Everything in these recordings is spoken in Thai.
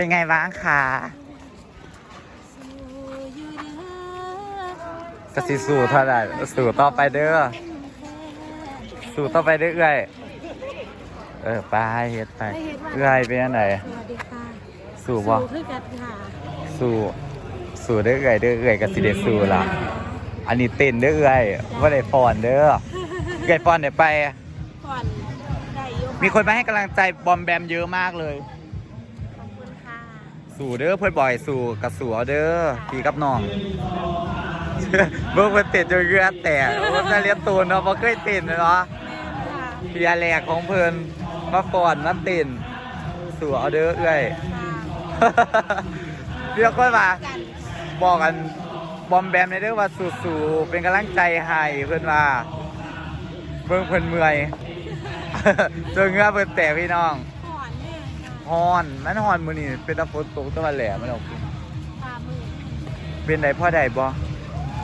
เป็นไงบ้างคะกสิสู่เท่าไหร่สู่ต่อไปเด้อ สู่ต่อไปเด้อเอ้อย เออไปเฮ็ดไป เอ้อยเป็นยังไงสวัสดีค่ะสู่บ่สู่คือกันค่ะสู่สู่เด้อเอ้อยเด้อเอ้อยกับสิเดสู่ล่ะ อันนี้เต้นเด้อเอ้อยว่าได้ฟอนเด้อเอ้อยฟอนได้ไปก่อนได้อยุมีคนมาให้กำลังใจบอมแบมเยอะมากเลยขอบคุณค่ะ สู่เด้อเพื่อนบ่อยสู่กับสู่เอเด้อพี่กับน้องเบิ่งเพิ่นเต้นจนเหงื่อแตกเพิ่นน่าเรียนตูนเนาะบ่เคยเต้นเนาะแม่ค่ะเพียแรกของเพิ่นมาก่อนมาเต้นสู่เอาเด้อเอ้ยเรียกว่าว่าบอกกันบอมแบมในเด้อว่าสู้ๆเป็นกำลังใจให้เพิ่นว่าเบิ่งเพิ่นเมื่อยจนเงือเพิ่นแตกพี่น้อง ฮ้อน มันฮ้อนมื้อนี้เป็นตะฝนตกตะวันแหลมันออกฝ่ามือเป็นไดพ่อใดบ่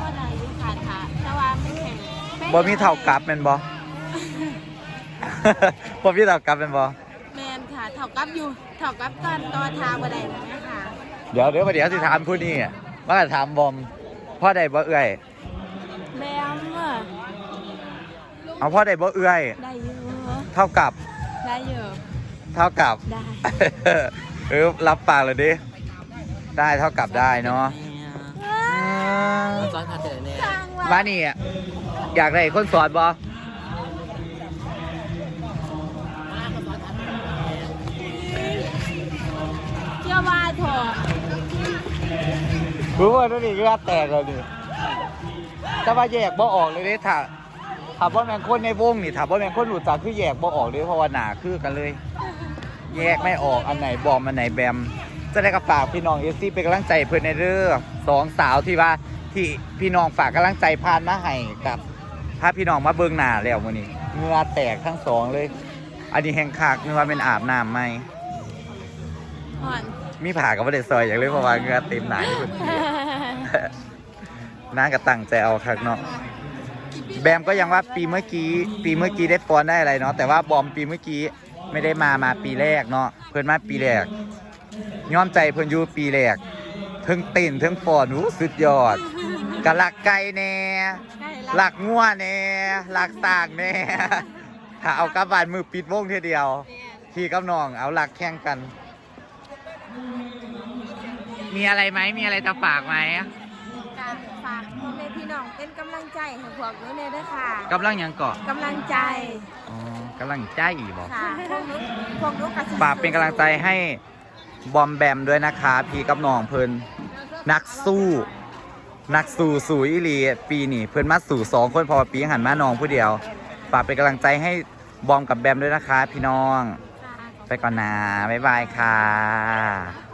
ก็ได้อยุค่ะค่ะแต่ว่าไม่แข็งไม่บ่มีเท่ากับแม่นบ่บ่มีเท่ากับแม่นบ่แมนค่ะเท่ากับอยู่เท่ากับตอนตอนทางบันไดนะแม่ค่ะเดี๋ยวเดี๋ยวเดี๋ยวสิถามผู้นี้ว่าถามบอมพ่อใดบ่เอื้อยแบมอะเอาพ่อใดบ่เอื้อยได้อยู่เท่ากับได้อยู่ เท่ากับ ได้ เออรับปากเลยดิ ได้เท่ากับได้เนาะอืมซ้อนคาเตอร์เนี่ยทางว่ะมานี่อะอยากได้คนสอนบ่เชื่อว่าเถอะรู้ว่าตัวนี้ก็แตกแล้วนี่แต่ว่าแยกบ่ออกเลยเด้ถ้า ถ้าบ่แม่นคนในวงนี่ถ้าบ่แม่นคนรู้จักคือแยกบ่ออกเลยเพราะว่าหนาคือกันเลย แยกไม่ออกอันไหนบอมอันไหนแบม จะได้กับฝากพี่น้องเอซี่เป็นกำลังใจเพื่อนในเรื่องสองสาวที่ว่าที่พี่น้องฝากกำลังใจพานมาให้กับพาพี่น้องมาเบิ่งหน้าแล้วมื้อนี้เหงื่อแตกทั้งสองเลย อันนี้แห้งคากนึกว่าเป็นอาบน้ำไหมอ่อนมีผ่ากับบ่ได้ซอยอย่างเลยเพราะว่าเหงื่อเต็มหน้าอยู่น้าก็ตั้งใจเอาคักเนาะ แบมก็ยังว่าปีเมื่อกี้ ปีเมื่อกี้ได้ฟอนได้อะไรเนาะแต่ว่าบอมปีเมื่อกี้ไม่ได้มามาปีแรกเนาะเพิ่นมาปีแรกย้อมใจเพิ่นอยู่ปีแรกเทั้งเต้นเทั้งฟอนอู้สุดยอดกะลักไก่แน่หลักงัวแน่หลักสากแน่ถ้าเอากลับานมือปิดวงเทีเดียวพี่กับน้องเอาหลักแข่งกัน มีอะไรไหมมีอะไรจะฝากไหม การฝากพ่อแม่พี่น้องเป็นกำลัง ใจให้พวกหนูเนี่ยด้วยค่ะกำลังหยังเกาะกำลังใจอ๋อกำลังใจอีบอกค่ะพวกหนูพวกหนูกสิฝากเป็นกำลังใจให้บอมแบมด้วยนะคะ พี่กับน้องเพิ่นนักสู้ นักสู้สู่อีหลีปีนี้เพิ่นมาสู่สองคนเพอปีหันมาน้องผู้เดียวฝากเป็นกำลังใจให้บอมกับแบมด้วยนะคะ พี่น้อง ค่ะ ไปก่อนนะบ๊ายบายค่ะ